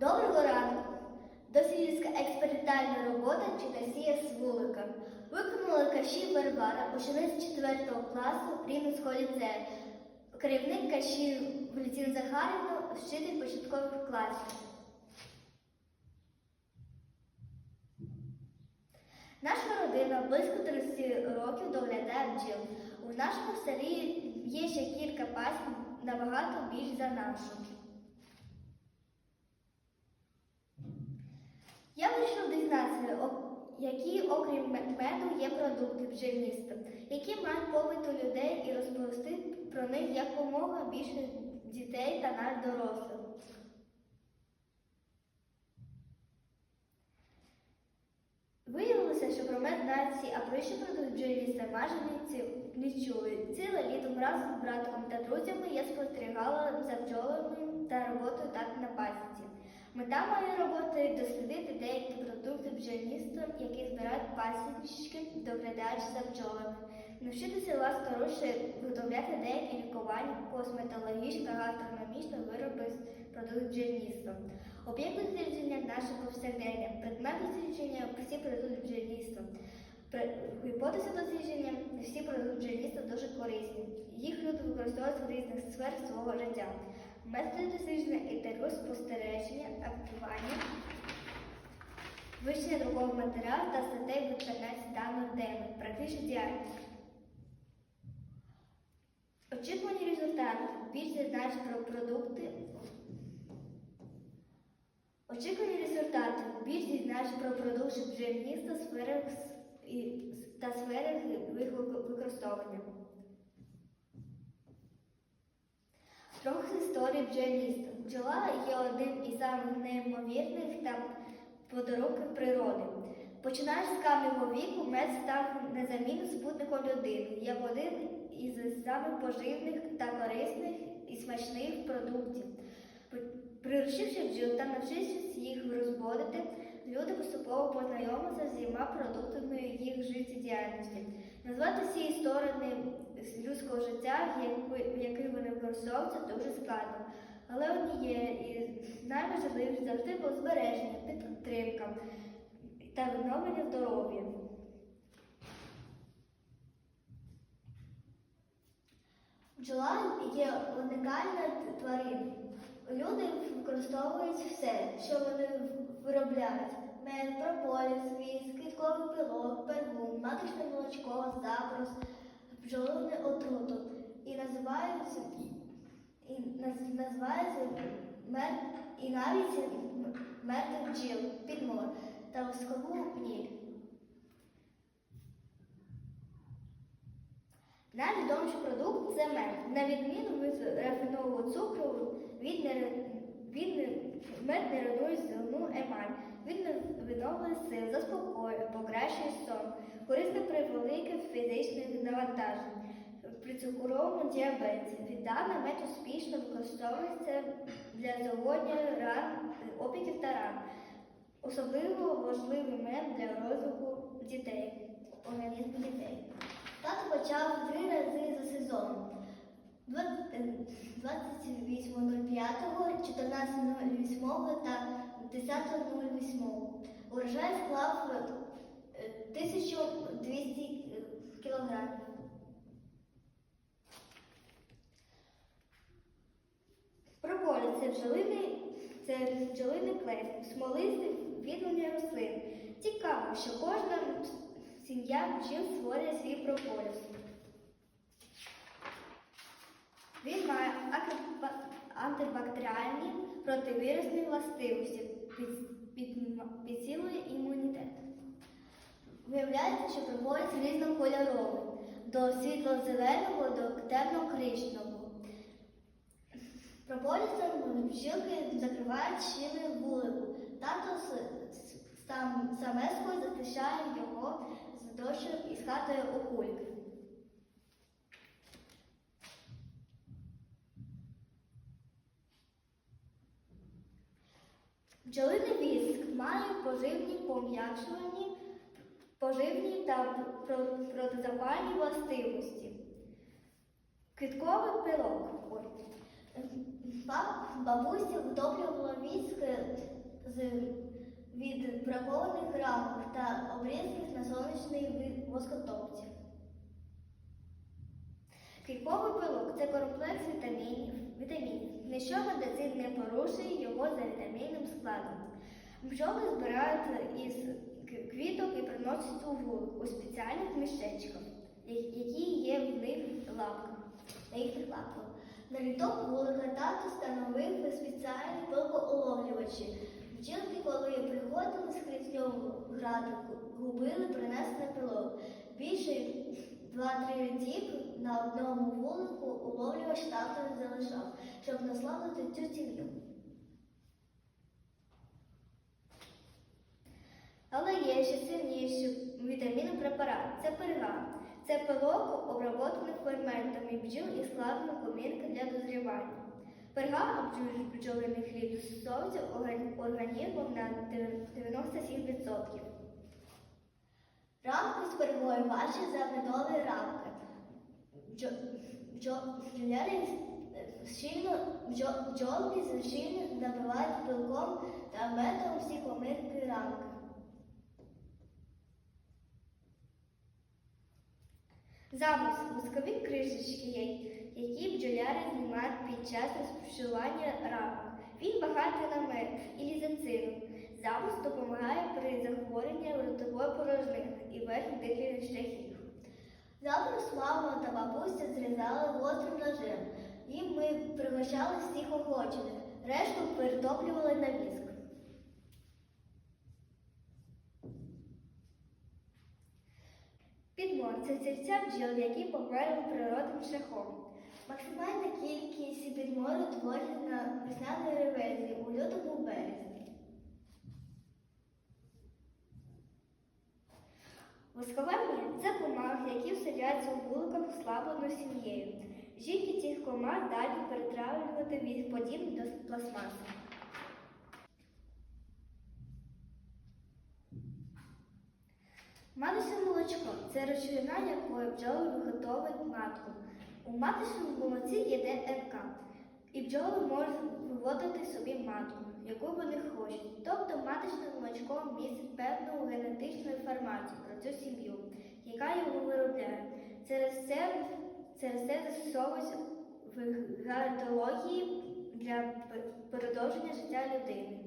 Доброго ранку! Дослідницька експериментальна робота Читасія Свулика. Виконали Каші Варвара, учениця 4 класу Рівненського ліцею. Керівник Каші Валентина Захарівна, вчитель початкових класів. Наша родина близько 30 років доглядає бджіл. У нашому селі є ще кілька пасів набагато більш за нашу. Я вирішила дізнатися, які, окрім ме- меду, є продукти бджільництва, які мають попит у людей і розповісти про них якомога більше дітей та навіть дорослих. Виявилося, що про мед всі, а про інші продукти бджільництва майже не чули. Ціле літо разом з братком та друзями я спостерігала за бджолами та роботою так на пасіці. Мета моєї роботи дослідити деякі продукти бджільництва, які збирають пасічки, доглядаючи за бджолами, навчитися власноруч виготовляти деякі лікувальні, косметологічні та гастрономічні вироби з продуктів бджільництва. Об'єкт дослідження наше повсякдення, предмет дослідження всі продукти бджільництва. Гіпотеза дослідження всі продукти бджільництва дуже корисні. Їх люди використовують в різних сферах свого життя. Методи дослідження інтерв'ю, спостереження, актування, вивчення друкового матеріалу та статей в інтернеті даної теми, практична діяльність. Очікувані результати більше знають про продукти. Очікувані результати більш дізнаєш про продукти бджільництва та вик- використовування. Трохи історії бджільництва. Бджола є один із самих неймовірних та подарунків природи. Починаєш з кам'яного віку, мед став незамінним спутником людини, як один із самих поживних та корисних і смачних продуктів. Приручивши бджіл та навчившись їх розводити, люди поступово познайомилися з всіма продуктами їх життєдіяльності. Назвати всі з людського життя, яку- які вони використовуються, дуже складно. Але вони є і найважливіше завжди було збереження, підтримка та відновлення здоров'я. Бджола є унікальна тварина. Люди використовують все, що вони виробляють. Мед, прополіс, віск, квітковий пилок, пергун, маточне молочко, запрос, бджолине отруту. І називають, і наз- називають мед, і навіть мед бджіл, підмор та воскову гніль. Найвідоміший продукт це мед. На відміну від рафінованого цукру, він не, він не, мед не руйнує зелену емаль. Він відновлює сил, заспокоює, покращує сон, корисний при великих фізичних навантажень. При цукровому діабеті віддана мед успішно використовується для загоєння ран, опіків та ран. Особливо важливий мед для розвитку дітей, організму дітей. Тато почав три рази за сезон. е, 28.05, 14.08 та 10.08. Урожай склав е, 1200 кг. Прополіс це бджолиний, це бджолиний клей, смолистий відлуння рослин. Цікаво, що кожна сім'я бджіл створює свій прополіс. Він має антибактеріальні противірусні властивості, під- під- імунітет. Виявляється, що прополіс різнокольоровий, до світло-зеленого до темно-коричневого. Прополісом бджілки закривають щіли вулику. Тато сам, самескою захищає його з дощу і скатує кульки. Бджолиний віск має поживні пом'якшувані, поживні та про- протизапальні властивості. Квітковий пилок. Бабуся втоплювала віск з від бракованих рамок та обрізаних на сонячний воскотопці. Квітковий пилок це комплекс вітамінів, вітамінів. Ніщо медицин не порушує його за вітамінним складом. Бджоли збирають із квіток і приносять у вулик у спеціальних мішечках, які є в них лапках, на їхніх лапках. На літок вулика тато встановив спеціальні пилкоуловлювачі. Бджілки, коли приходили з хрісньового граду, губили принесений пилок. Більше два-три діб на одному вулику уловлювач тато залишав, щоб наслабити цю сім'ю. Але є ще сильніший вітамінний препарат це перга. Це пилок, обработаний ферментами бджіл і складена комірка для дозрівання. Перга обджує бджолиний хліб орган- організмом на 97%. Рамки з пергою важчі за медові рамки. Бджолки щільно набивають пилком та медом всі комірки рамки. Замус воскові кришечки, які бджоляри знімають під час розпушування рамок. Він багатий на мед і лізоцину. Замус допомагає при захворюванні ротової порожнини і верхніх дихальних шляхів. Замус мама та бабуся зрізали гострим ножем. Їм ми пригощали всіх охочих. Решту перетоплювали на віск. Підмор це серця бджіл, які померли природним шляхом. Максимальна кількість підмору творять на весняної ревезії у лютому березні. Восковання це комах, які вселяються у вуликах ослабленою сім'єю. Жінки цих комах далі перетравлювати від подібно до пластмаси. Маточне молочко це речовина, якою бджоли виготовують матку. У маточному молоці є ДНК, і бджоли можуть виводити собі матку, яку вони хочуть. Тобто маточне молочко містить певну генетичну інформацію про цю сім'ю, яка його виробляє. Через це, через це застосовується в геронтології для продовження життя людини.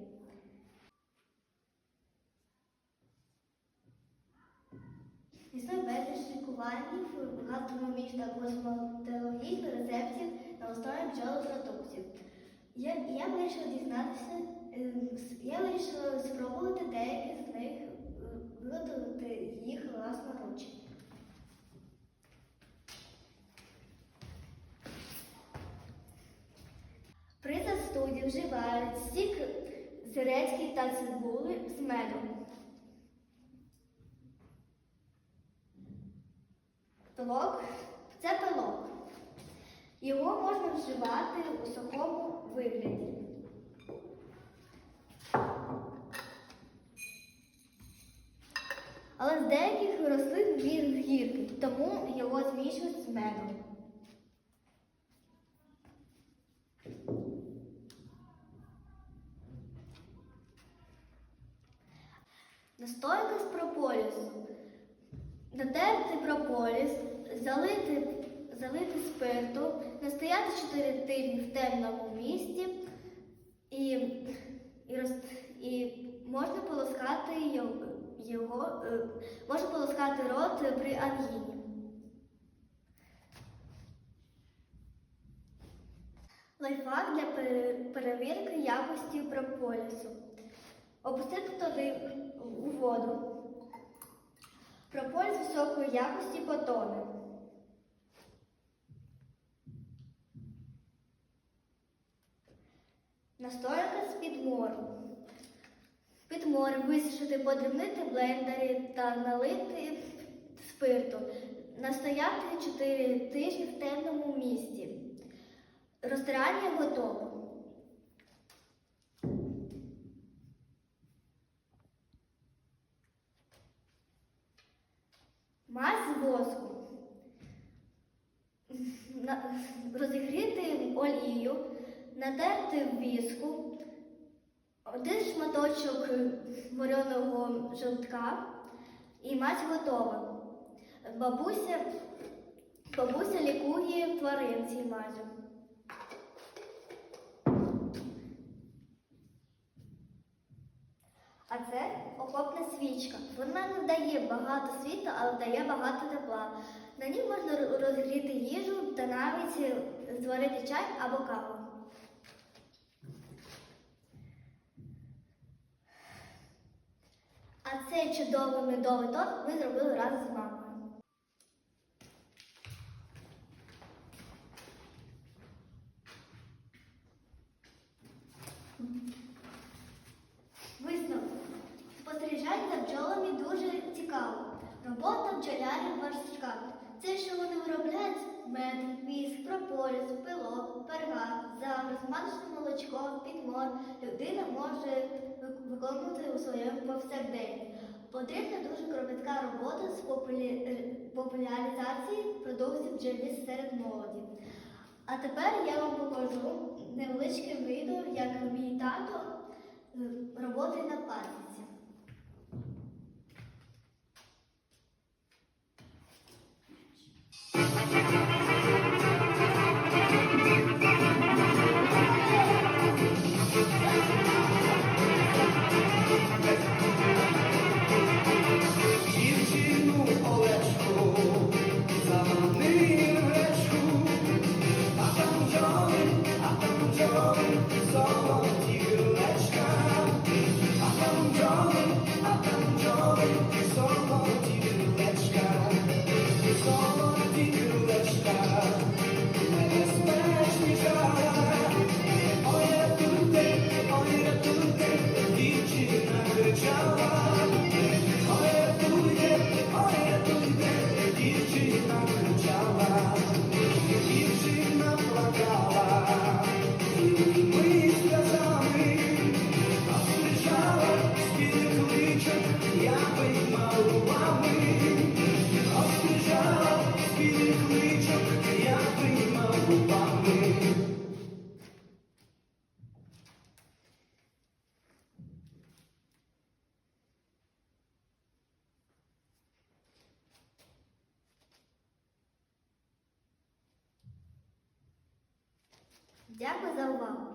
Існує безліч лікувальних, гастрономічних та косметологічних рецептів на основі бджолих продуктів. Я, я вирішила дізнатися, е, я вирішила спробувати деякі з них е, виготовити їх власноруч. При застуді вживають сік з редьки та цибули з медом. Пилок це пилок. Його можна вживати у сухому вигляді. Але з деяких рослин він гіркий, тому його змішують з медом. Настойка з прополісу. Натерти прополіс, залити, залити спирту, настояти 4 тижні в темному місці і, і, роз, і можна полоскати його е, можна полоскати рот при ангіні. Лайфхак для перевірки якості прополісу. Опустити туди у воду. Прополіс високої якості потоне. Настоянка з підмору. Підмор висушити, подрібнити блендері та налити спирту. Настояти 4 тижні в темному місці. Розтирання готово. Мазь з воску. Розігріти олію, натерти в віску, один е, вареного жовтка і мать готова. Бабуся, бабуся лікує тварин цій мазю. А це окопна свічка. Вона не дає багато світла, але дає багато тепла. На ній можна розгріти їжу та навіть зварити чай або каву. А цей чудовий медовий торт ми зробили разом з мамою. Висновок. Спостерігати за бджолами дуже цікаво. Робота бджолярів в вершках. Це, що вони виробляють мед, віск, прополіс, пилок, пергат, заміс, маточне молочко, підмор, людина може виконувати у своєму повсякденні. Потрібна дуже кропітка робота з е, популяризації продукції бджолі серед молоді. А тепер я вам покажу невеличке відео, як мій тато е, роботи на пасіці. Дівчину Дякую за увагу!